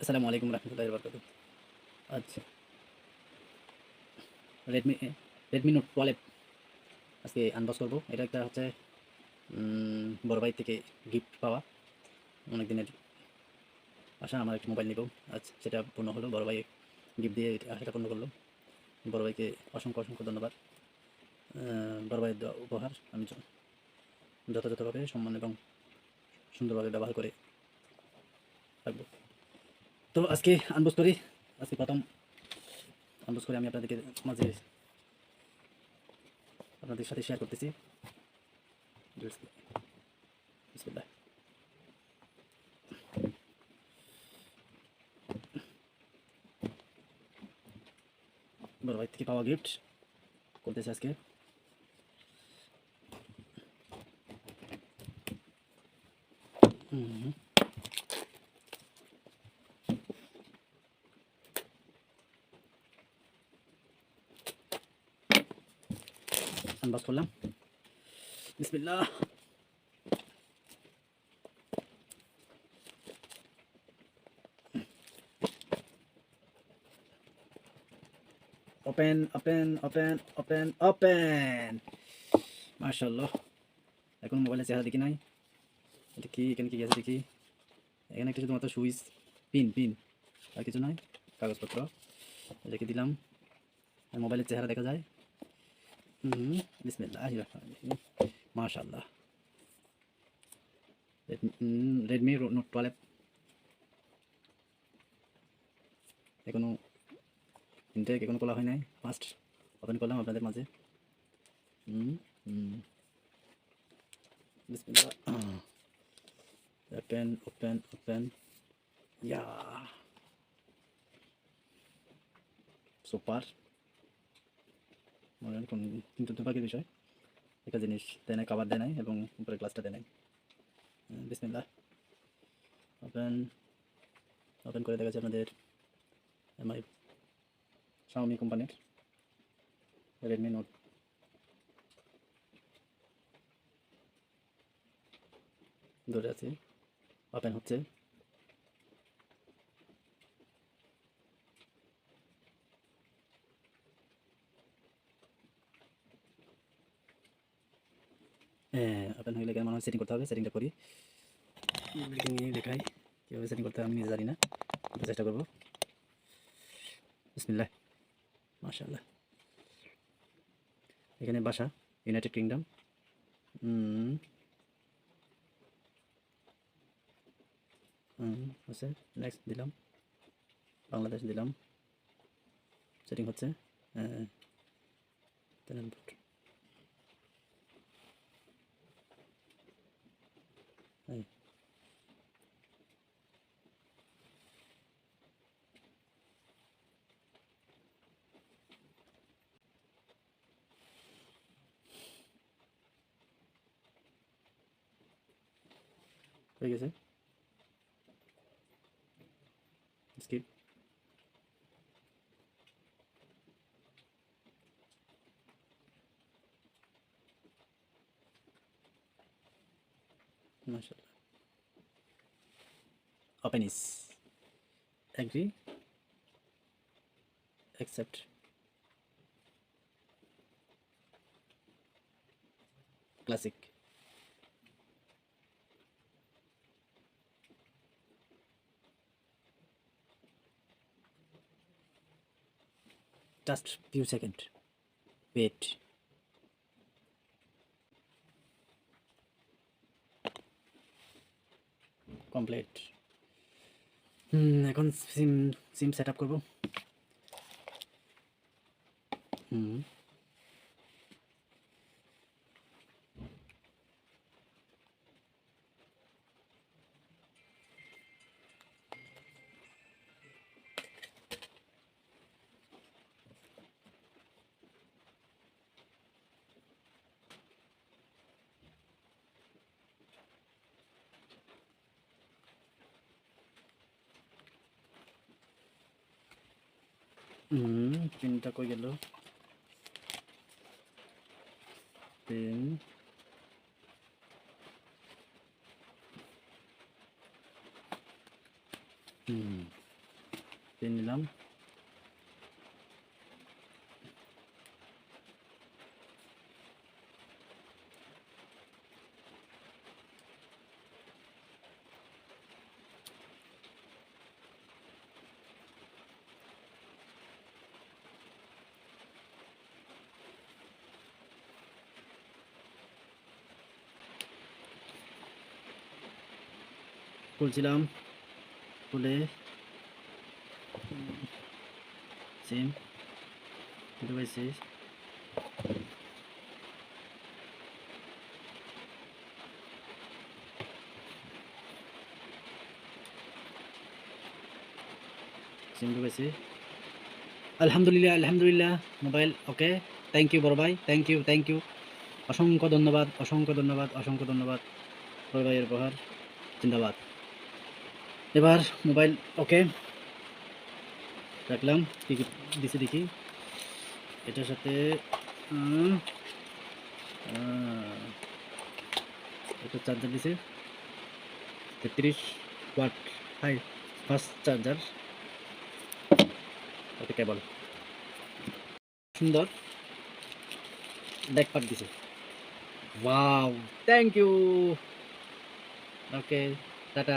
আসসালামু আলাইকুম রহমতুল্লাহ বরকাত আচ্ছা। রেডমি রেডমি নোট টুয়েলভ আজকে আনবক্স করব। এটা একটা হচ্ছে উম, বড় ভাই থেকে গিফট পাওয়া। অনেক দিনের আশা আমার একটা মোবাইল নিব। আজ সেটা পূর্ণ হলো বড় ভাই গিফট দিয়ে আশাটা পূর্ণ করল। বড় ভাইকে অসংখ্য অসংখ্য ধন্যবাদ। আহ, বড় ভাইয়ের দেওয়া উপহার আমি যথাযথভাবে সম্মান এবং সুন্দরভাবে ব্যবহার করে রাখব তো আজকে আনবক্স করি। আজকে প্রথম আনবক্স করে আমি আপনাদেরকে মাঝে আপনাদের সাথে শেয়ার করতেছি। বড় ভাই থেকে পাওয়া গিফট করতেছে আজকে হুম আনবক্স করলাম। বিসমিল্লাহ। Open open open open open মাশাআল্লাহ। এখন মোবাইলের চেহারা দেখি নাই। এটা কি? এখানে কি আছে দেখি? এখানে একটা শুধুমাত্র সুইচ পিন পিন আর কিছু নয় কাগজপত্র। রেখে দিলাম। মোবাইলের চেহারা দেখা যায়। হুম বিসমিল্লাহ মাশাআল্লাহ রেডমি নোট টুয়েলভ এখনও ইনটেক এখনও খোলা হয় নাই? ফার্স্ট ওপেন করলাম আপনাদের মাঝে। হুম হুম বিসমিল্লাহ open open open yeah super মনে হয় কোন কিন্তু দুর্ভাগ্যের বিষয়। একটা জিনিস দেয় নাই কাবার দেয় নাই এবং উপরে গ্লাসটা দেয় নাই। বিসমিল্লাহ। ওপেন ওপেন করে দেখা যাচ্ছে আপনাদের এমআই শাওমি কোম্পানির রেডমি নোট ধরে আছে। ওপেন হচ্ছে। ওপেন হয়ে গেলে মনে হয় সেটিং করতে হবে? সেটিংটা করি। দেখাই কীভাবে সেটিং করতে হবে আমি নিজে জানি না। চেষ্টা করব। বিসমিল্লাহ। মাশাআল্লাহ। এখানে বাসা ইউনাইটেড কিংডম আছে নেক্সট দিলাম। বাংলাদেশ দিলাম। সেটিং হচ্ছে হ্যাঁ, 네. 여기 계세요? মাশাআল্লাহ open is agree accept classic just few second wait complete হুম এখন সিম সিম সেট আপ করব। হুম। হুম পিনটা কই গেল পিন হুম নিলাম খুলছিলাম খুলে সিম ঢুকেছি আলহামদুলিল্লাহ আলহামদুলিল্লাহ মোবাইল ওকে থ্যাংক ইউ বড় ভাই থ্যাংক ইউ থ্যাংক ইউ অসংখ্য ধন্যবাদ অসংখ্য ধন্যবাদ অসংখ্য ধন্যবাদ। বড় ভাইয়ের উপহার। জিন্দাবাদ। এবার মোবাইল ওকে। রাখলাম কী কী দিছি দেখি। এটার সাথে এটা চার্জার দিছে। তেত্রিশ watt high fast charger okay cable সুন্দর। ব্যাক পার্ট দিছে। Wow thank you okay tata.